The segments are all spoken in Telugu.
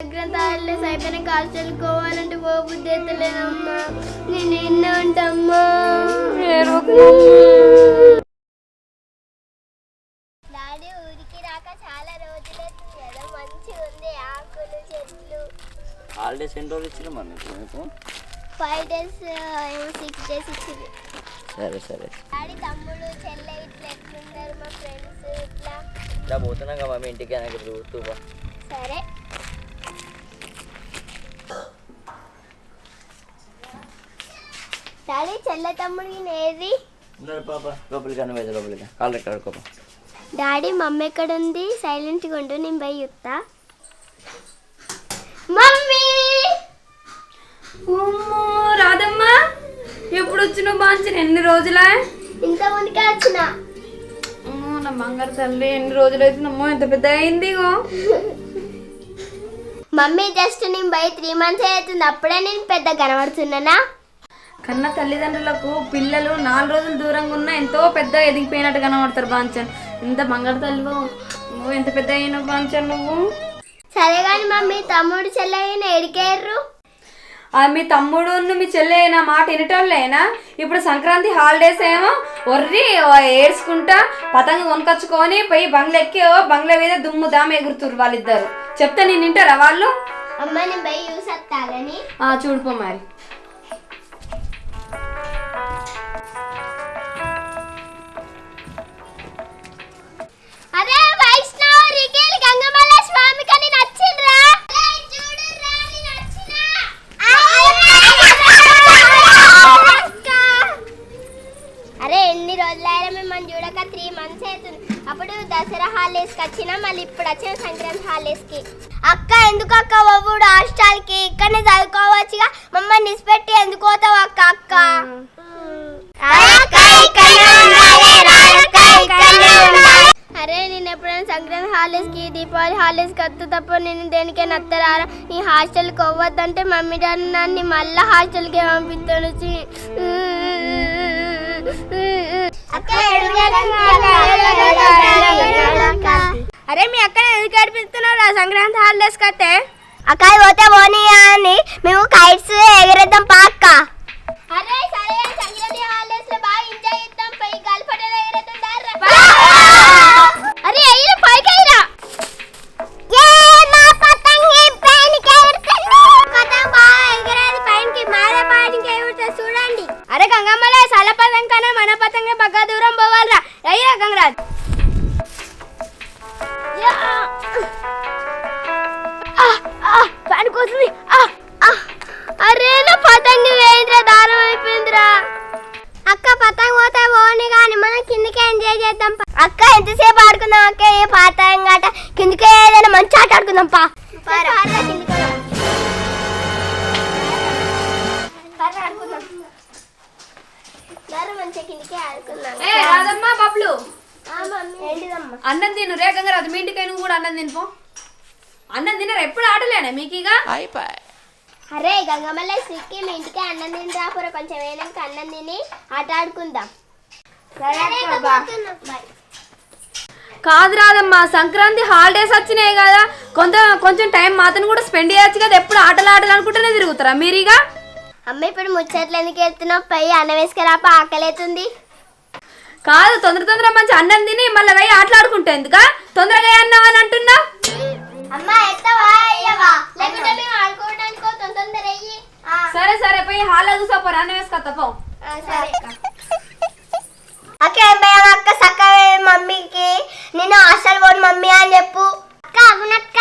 గ్రంథాలు అయిపోయిన కాలు చల్లుకోవాలంటే పోబుద్ది ఎత్తలేదమ్మా నేను ఎన్నో ఉంటామ్మా డాడీ ఊరికి రాక చాలా రోజులైంది కదా. మంచిగా ఉంది ఆకులు చెట్లు. హాలిడేస్ ఎన్ని రోజులు ఇచ్చిన మరి నీకు? ఫైవ్ డేస్ ఏమో సిక్స్ డేస్ ఇచ్చింది సరే సరే. డాడీ తమ్ముడు చెల్లె ఇట్లా ఎట్లున్నారు మా ఫ్రెండ్స్ ఇట్లా? ఇలా పోతున్నాం కదా మమ్మీ ఇంటికి వెనక్కి చూస్తూ సరే డాడీ చెల్లె తమ్ముడికి నేది ఉన్నారు పాప లోపలికి అన్న వేద లోపలికి కాళ్ళు ఎక్కడ కోపం డాడీ మమ్మీ ఎక్కడ ఉంది సైలెంట్గా ఉండు నేను పోయి చెప్తా మమ్మీ! రాదమ్మా ఎప్పుడు వచ్చినావు బాంచిన ఎన్ని రోజులా? ఇంత ముందుకే వచ్చిన? అమ్మో, నా బంగారు తల్లి ఎన్ని రోజులు అవుతుందమ్మో ఎంత పెద్ద అయింది మమ్మీ జస్ట్ నేను పోయి త్రీ మంత్స్ అవుతుంది. అప్పుడే నేను పెద్ద కనబడుతున్నానా? కన్న తల్లిదండ్రులకు పిల్లలు నాలుగు రోజులు దూరంగా ఉన్నా ఎంతో పెద్ద ఎదిగిపోయినట్టు కనబడతారు బాంచన్ ఎంత బంగారు తల్లివో నువ్వు ఎంత పెద్ద అయినావు బాంచన్ నువ్వు? సరే కానీ మమ్మీ తమ్ముడు చెల్లె ఎడికేర్రు మీ తమ్ముడు మీ చెల్లె నా మాట వినటోళ్ళేనా ఇప్పుడు సంక్రాంతి హాలిడేస్ ఏమో ఒర్రి ఏడ్చుకుంటా పతంగ కొనుకొచ్చుకొని పోయి బంగ్లా ఎక్కి బంగ్లా మీద దుమ్ము దామ ఎగురుతురు వాళ్ళిద్దరు. చెప్తే నేను వింటారా వాళ్ళు? అమ్మ నేను పోయి మరి. సంక్రాంతి హాలిడేస్కి దీపావళి హాలిడేస్కి వద్దు తప్ప నేను దేనికైనా అత్తరారా? నీ హాస్టల్కి అవ్వద్దంటే మమ్మీ డాడీ నన్ను మళ్ళీ హాస్టల్కి పంపిస్తాను. అరే మీ అక్కడ ఎందుకు ఏడిపిస్తున్నారు ఆ సంక్రాంతి హాలిడేస్ కట్టే అక్క పోతే పోనీ అని మేము కైట్స్ ఎగరేద్దాం పాక్క అరే నా పతంగి వేయింద్రా దారం అయిపోయిందిరా. అక్క పతంగ పోతే పోని కానీ మనం కిందకే ఎంజాయ్ చేద్దాం. అక్క ఎంతసేపు ఆడుకుందాం అక్క? ఏ పతంగ ఆట కిందకే ఏదైనా మంచి ఆట ఆడుకుందాం పా. అన్నం తిను. రే గంగరాజు మీ ఇంటికి నువ్వు కూడా అన్నం తినిపో. అన్నం తినరు? ఎప్పుడు ఆటలేనా మీకు ఇక అరే గంగమల్ల శ్రీకి మీ ఇంటికి అన్నం తిని రాపురా కొంచెం వేయడానికి అన్నం తిని ఆట ఆడుకుందాం. కాదు రాదమ్మా సంక్రాంతి హాలిడేస్ వచ్చినాయి కదా. కొంత కొంచెం టైం మాతను కూడా స్పెండ్ చేయొచ్చు కదా. ఎప్పుడు ఆటలు ఆటలు అనుకుంటూనే తిరుగుతారా మీరు ఇక అమ్మ ఇప్పుడు ముచ్చట్లు ఎందుకు వెళ్తున్నావు పై అన్నం వేసుకురాప ఆకలేతుంది. కాదు తొందర తొందర మంచి అన్నం తిని మళ్ళీ పోయి ఆటలాడుకుంటా ఎందుకా? తొందరగా అన్నావు అని అంటున్నా సరే సరే పోయి హాల్లో చూసా అన్నం వేసుకొస్తా పో. సరే అక్క. అక్క సక్క మమ్మీకి. నేను పోను మమ్మీ అని చెప్పు. అక్క అవునక్క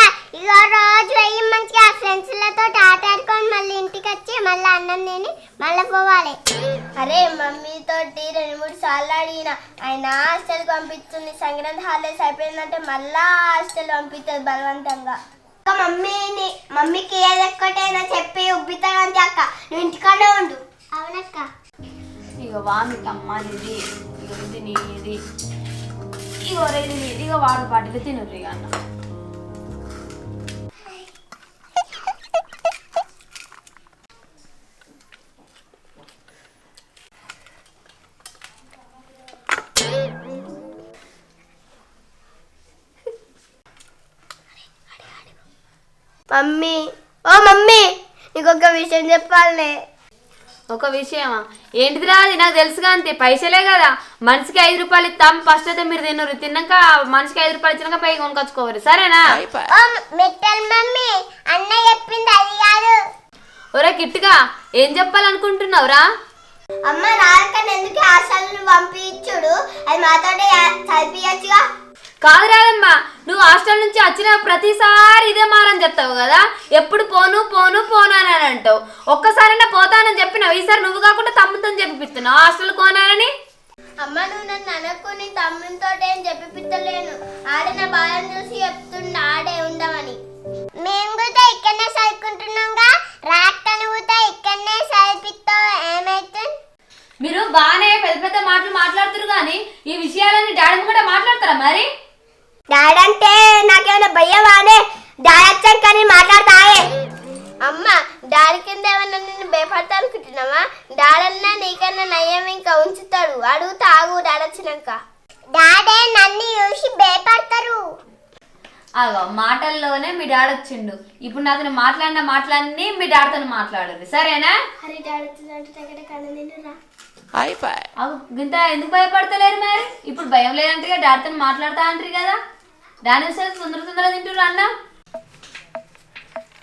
సంక్రాంతి హాలిడేస్ అయిపోయిందంటే మళ్ళా హాస్టల్ పంపిస్తుంది బలవంతంగా. అక్క మమ్మీని మమ్మీకి ఏదొక్కటైనా చెప్పి ఉబ్బితానంటే అక్క నువ్వు ఇంటికాడే ఉండు. అవునక్క. ఇక వామికి అమ్మది ఇది ఇక ఇది నీది. ఇగో ఇది నీది ఇక వాడు పాటలు తినరు ఇక అన్న. మమ్మీ. ఓ మమ్మీ నీకొక విషయం చెప్పాలనే ఒక విషయమా? ఏంటిదిరా అది? నాకు తెలుసుగా అంతే. పైసలే కదా. మనిషికి ఐదు రూపాయలు ఇస్తాం ఫస్ట్ అయితే మీరు తిన్నారు తిన్నాక మనిషికి ఐదు రూపాయలు ఇచ్చినాక పై కొనుకొచ్చుకోవాలి. సరేనా? మమ్మీ అన్న చెప్పింది అది కాదు. ఒరే కిట్టుగా ఏం చెప్పాలనుకుంటున్నావురా? అమ్మ రాకని ఎందుకు హాస్టల్ పంపించుడు అది మాతోటే చదివించగా కాదు రాదమ్మా నువ్వు హాస్టల్ నుంచి వచ్చిన ప్రతిసారి ఇదే మారని చెప్తావు కదా? ఎప్పుడు పోను పోను పోను అని అంటావు. ఒక్కసారైనా పోతానని చెప్పినావు. ఈసారి నువ్వు కాకుండా తమ్ముతో చెప్పిస్తున్నావు హాస్టల్ కోనానని అమ్మ నువ్వు నన్ను అనుకుని తమ్ముతో ఏం చెప్పిపిత్తలేను. ఆడే నా బాధను చూసి చెప్తుండ ఆడే ఉండమని. మేము కూడా ఇక్కడనే చదువుకుంటున్నాంగా. రాక్కను కూడా ఇక్కడనే చదివిస్తావు ఏమైతుంది మీరు బాగానే పెద్ద పెద్ద మాటలు మాట్లాడుతారు కానీ ఈ విషయాలన్నీ డాడీ కూడా మాట్లాడతారా మరి? ఏమన్నా నిన్ను భయపడతా అనుకుంటున్నావా డాడన్నా నీకన్నా నయ్యం ఇంకా ఉంచుతాడు. అడుగుతా ఆగు డాడీ వచ్చినాక డాడే నన్ను చూసి భయపడతారు. అగో మాటల్లోనే మీ డాడీ వచ్చిండు ఇప్పుడు నాతో మాట్లాడిన మాటలన్నీ మీ డాడీతో మాట్లాడదు సరేనా? అగో ఇంత ఎందుకు భయపడతలేరు మరి? ఇప్పుడు భయం లేదంటే డాడీతో మాట్లాడతా అంటారు కదా. దాని విషయాలు తొందర తొందర తింటారు అన్న?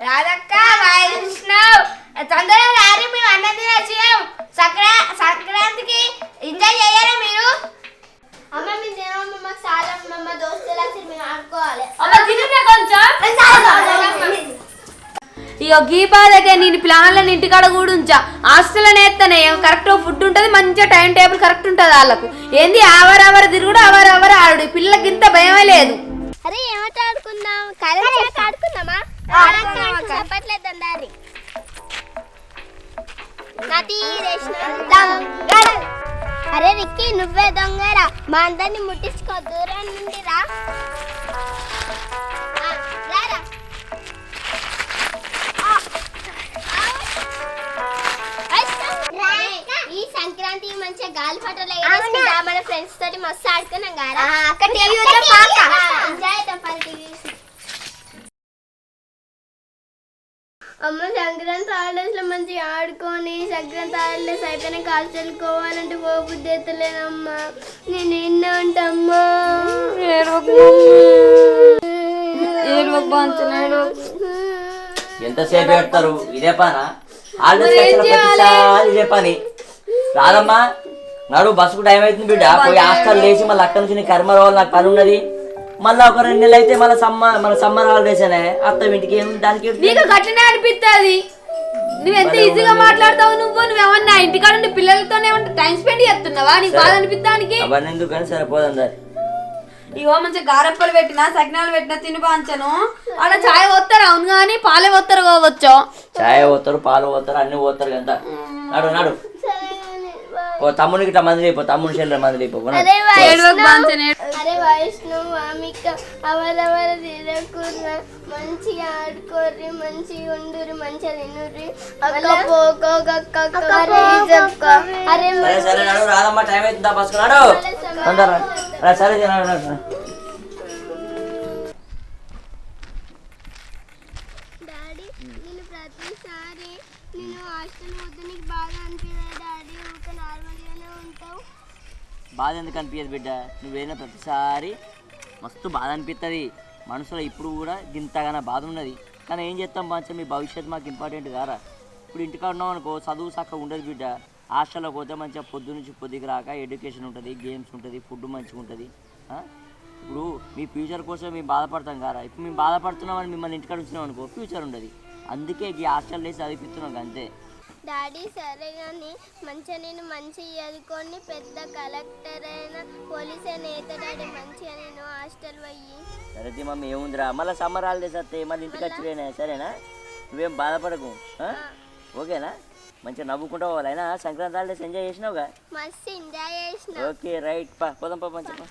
రాధక్క తొందరగా రారి మేము అన్నం తినొచ్చినాం సంక్రా సంక్రాంతికి ఎంజాయ్ చేయాలా మీరు? అమ్మ మీ తినమ్మ మాకు చాలా మా దోస్తులు వచ్చి మేము ఆడుకోవాలి. అమ్మ తినురా కొంచెం. ఇక గీ బాధకే నేను ప్లాన్లను ఇంటికాడ కూడా ఉంచా హాస్టల్లో నేస్తానే కరెక్ట్ ఫుడ్ ఉంటుంది మంచిగా టైం టేబుల్ కరెక్ట్ ఉంటుంది వాళ్ళకు. ఏంది అవర్ అవర్ తిరుగుడు అవర్ అవర్ ఆడు పిల్లలకి ఇంత భయమే లేదు. అరే ఏమంటే ఆడుకుందాం? కరెంట్ ఆడుకుందామా? చెప్పట్లేదు అరే రిక్కి నువ్వే దొంగరా మా అందరిని ముట్టించుకో దూరం నుండి రా ఈ సంక్రాంతి మంచిగా గాలి ఎగరేసుకుంటా మన ఫ్రెండ్స్ తోటి మస్తు ఆడుకున్నాం కదా ఎంజాయ్ చేద్దాం పది టీవీ అమ్మ సంక్రాంతి మంచిగా ఆడుకొని హాలిడేస్ అయిపోయిన కాలు చల్లుకోవాలంటే పోబుద్ధి ఎత్తలేనమ్మా నేను ఎన్న ఉంటామ్మా ఎంతసేపు పెడతారు ఇదే పనా? ఇదే పని. రాదమ్మా నాడు బస్సుకు టైం అవుతుంది బిడ్డ. పోయి హాస్టల్ లేచి మళ్ళీ అక్కడి నుంచి కర్మ రావాలి నాకు పని ఉన్నది. మళ్ళీ ఒక రెండు నెలలు అయితే మళ్ళీ సమ్మర్ మన సమ్మర్ హాలిడేస్ అనే అత్త ఇంటికి ఏం దానికి అనిపిస్తుంది నువ్వు ఎంత ఈజీగా మాట్లాడతావు నువ్వు? నువ్వేమన్నా ఇంటికాడ ఉండి పిల్లలతోనే టైం స్పెండ్ చేస్తున్నావా? నీకు బాధ అనిపిస్తానికి అవన్నీ సరిపోదండి ఇగో మంచిగా గారప్పలు పెట్టినా సకినాలు పెట్టినా తిని పాంచను ఆడ చాయ్ పోతారు అవును కానీ పాలే పోతారు కావచ్చు. చాయ్ పోతారు పాలు పోతారు అన్ని పోతారు కదా నాడు నాడు. ఓ తమ్మునికి ఇట్లా మంది అయిపో తమ్ముని చెల్లె మంది అయిపో అరే వైష్ణవ్ వామిక అవరవర తిరగకుర్రా మంచిగా ఆడుకోర్రి మంచిగా ఉండుర్రి మంచిగా తినుర్రి. అక్క పోకోగక్క అరే సరే రాదమ్మా టైం అవుతుందా నాడు. రా, సరే. నేను ప్రతిసారి నేను హాస్టల్ పోతే నీకు బాగా అనిపించదు డాడీ? ఊక నార్మల్గానే ఉంటావు. బాధ ఎందుకు అనిపించదు బిడ్డ? నువ్వేనా ప్రతిసారి మస్తు బాధ అనిపిస్తుంది మనసులో ఇప్పుడు కూడా ఇంతగానో బాధ ఉన్నది. కానీ ఏం చేస్తాం మంచిగా మీ భవిష్యత్తు మాకు ఇంపార్టెంట్ కారా ఇప్పుడు ఇంటికాడ ఉన్నాం అనుకో చదువు చక్కగా ఉండదు బిడ్డ. హాస్టల్లో పోతే మంచిగా పొద్దు నుంచి పొద్దుకి రాక ఎడ్యుకేషన్ ఉంటుంది గేమ్స్ ఉంటుంది ఫుడ్ మంచిగా ఉంటుంది. ఇప్పుడు మీ ఫ్యూచర్ కోసం మేము బాధపడతాం కారా? ఇప్పుడు మేము బాధపడుతున్నామని మిమ్మల్ని ఇంటికాడ ఉంచినాం అనుకో ఫ్యూచర్ ఉండదు. అందుకే ఈ హాస్టల్ వేసి చదివిస్తున్నాం అంతే. డాడీ సరే కానీ మంచిగా నేను మంచిగా చదువుకొని పెద్ద కలెక్టర్ అయిన పోలీస్ అయిన ఈత డాడీ మంచిగా నేను హాస్టల్ పోయి. సరే మమ్మీ ఏముందిరా? మళ్ళీ సమ్మర్ హాలిడేస్ మళ్ళీ ఇంటికి వచ్చిరేనా సరేనా? నువ్వేం బాధపడకు? ఓకేనా? మంచిగా నవ్వుకుంటూ పోవాలి అయినా సంక్రాంతి హాలిడేస్ ఎంజాయ్ చేసినావుగా? మస్తు ఎంజాయ్ చేసిన. ఓకే రైట్ పా పోదాం పా మంచిగా